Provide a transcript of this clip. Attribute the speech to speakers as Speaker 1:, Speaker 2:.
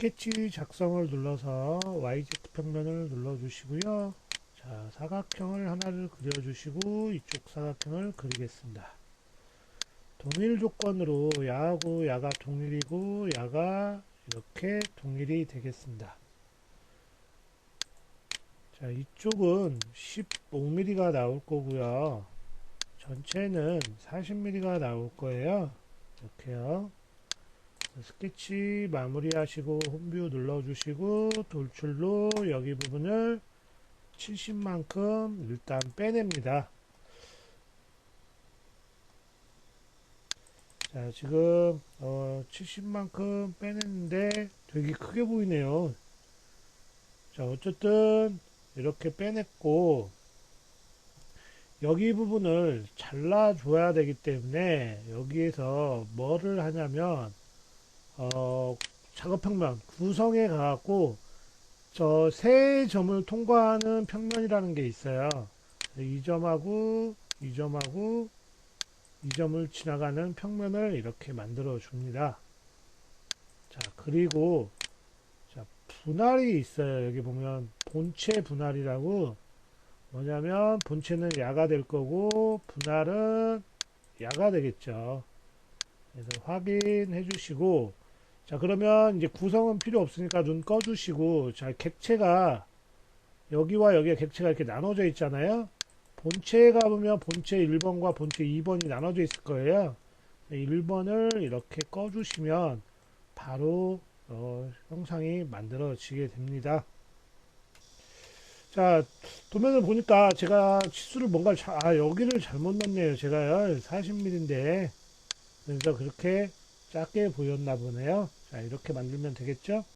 Speaker 1: 스케치 작성을 눌러서 YZ 평면을 눌러주시고요. 자, 사각형을 하나를 그려주시고 이쪽 사각형을 그리겠습니다. 동일 조건으로 야하고 야가 동일이고 야가 이렇게 동일이 되겠습니다. 자, 이쪽은 15mm가 나올 거고요. 전체는 40mm가 나올 거예요. 이렇게요. 스케치 마무리하시고 홈뷰 눌러주시고 돌출로 여기 부분을 70만큼 일단 빼냅니다. 자 지금 어 70만큼 빼냈는데 되게 크게 보이네요. 자 어쨌든 이렇게 빼냈고 여기 부분을 잘라 줘야 되기 때문에 여기에서 뭐를 하냐면 어, 작업 평면 구성에 가갖고 저 세 점을 통과하는 평면이라는 게 있어요. 이 점하고 이 점하고 이 점을 지나가는 평면을 이렇게 만들어 줍니다. 자 그리고 자 분할이 있어요. 여기 보면 본체 분할이라고 뭐냐면 본체는 야가 될 거고 분할은 야가 되겠죠. 그래서 확인해 주시고 자 그러면 이제 구성은 필요 없으니까 눈 꺼주시고 자 객체가 여기와 여기에 객체가 이렇게 나눠져 있잖아요. 본체에 가보면 본체 1번과 본체 2번이 나눠져 있을 거예요. 1번을 이렇게 꺼주시면 바로 어, 형상이 만들어지게 됩니다. 자 도면을 보니까 제가 치수를 뭔가 자, 아 여기를 잘못 넣네요 제가요. 40mm인데. 그래서 그렇게 작게 보였나 보네요. 자 이렇게 만들면 되겠죠